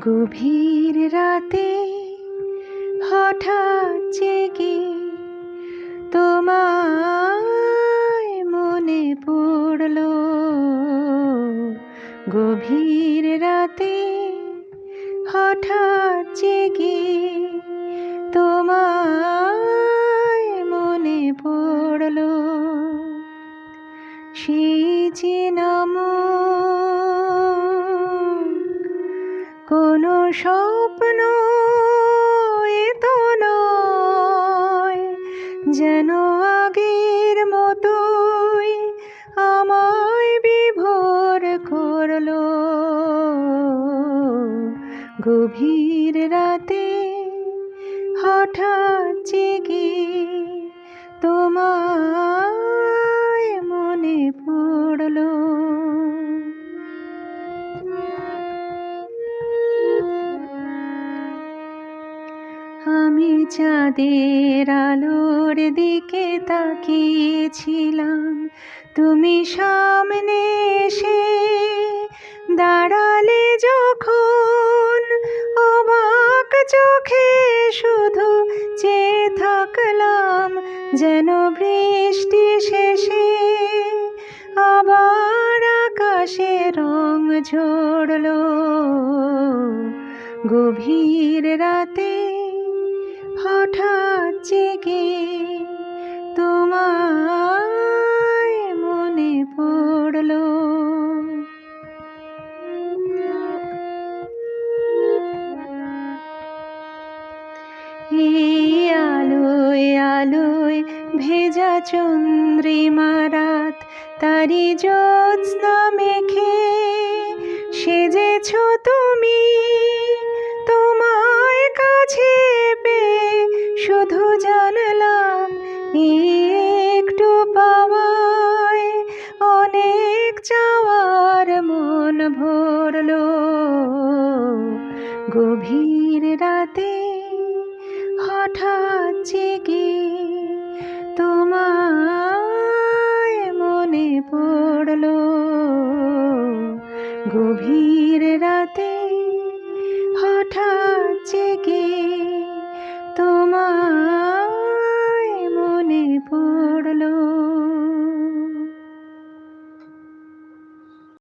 গভীর রাতে হঠাৎ জেগে তোমায় মনে পড়ল। গভীর রাতে হঠাৎ জেগে তোমায় মনে পড়ল। সেই যে নাম কোনো স্বপ্ন এত নয় যেন আগের মতোই আমায় বিভোর করল। গভীর রাতে হঠাৎ জেগে তোমায় আমি চাঁদের আলোর দিকে তাকিয়েছিলাম। তুমি সামনে এসে দাঁড়ালে যখন অবাক চোখে শুধু চেয়ে থাকলাম, যেন বৃষ্টি শেষে আবার আকাশে রং ঝরলো। গভীর রাতে হঠাৎ জেগে তোমায় মনে পড়ল। এই আলোয় আলোয় ভেজা চন্দ্রিমা রাত তারি জ্যোৎস্না মেখে সেজেছ তুমি। একটু পাওয়ায় অনেক চাওয়ার মন ভরল। গভীর রাতে হঠাৎ জেগে তোমার মনে পড়ল। গভীর রাতে হঠাৎ জেগে